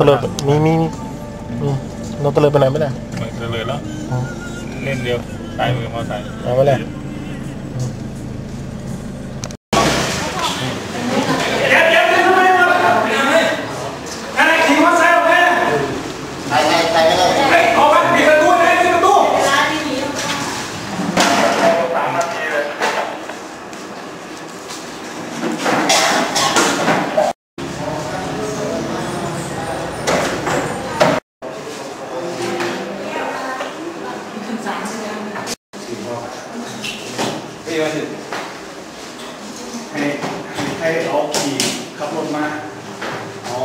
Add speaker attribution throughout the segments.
Speaker 1: ตะเลิดมีมีมีมีเราตะเลิดไปไหนไม่ได้
Speaker 2: มันเลยแล้วเล่นเดียวสายมือมาใสค์
Speaker 1: เอาไปเลยไหมสี่รอบ
Speaker 3: พี่วัหนให้ให้เอาขี่ขับรถมาเอา
Speaker 1: โ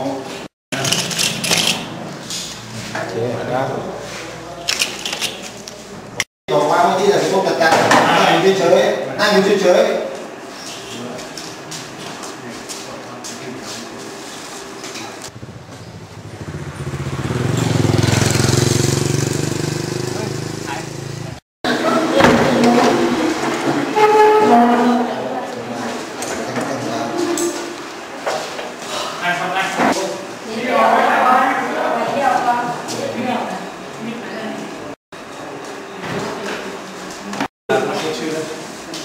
Speaker 1: อเคครั
Speaker 4: บบอกว่าเมื่อกี้จะพวกกันกันนั่งอยู่เฉยนั่งอยู่เฉย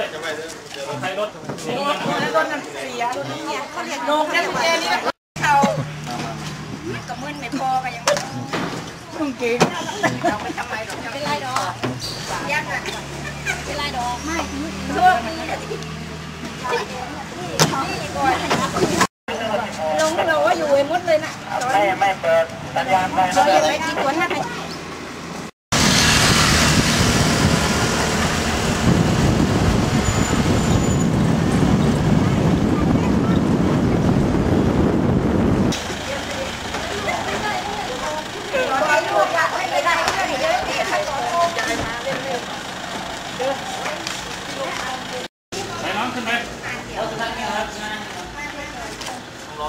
Speaker 3: โดนโด
Speaker 5: นน้ำ
Speaker 6: เสียโดนน้ำเนี่ยเขาเรียกโดนน้ำเสียนี่แบบเขากับมึนในคอกันยังมึงเก่งเราไม่ทำไรหรอกไม่เป็นไรดอกยากอ่ะเป็นไรดอกไม่เพิ่มลงเราว่าอยู่ไอ้มดเลยนะไม่ไม่เปิดสัญญาณไปเราอย่าไปกินหัวหน้า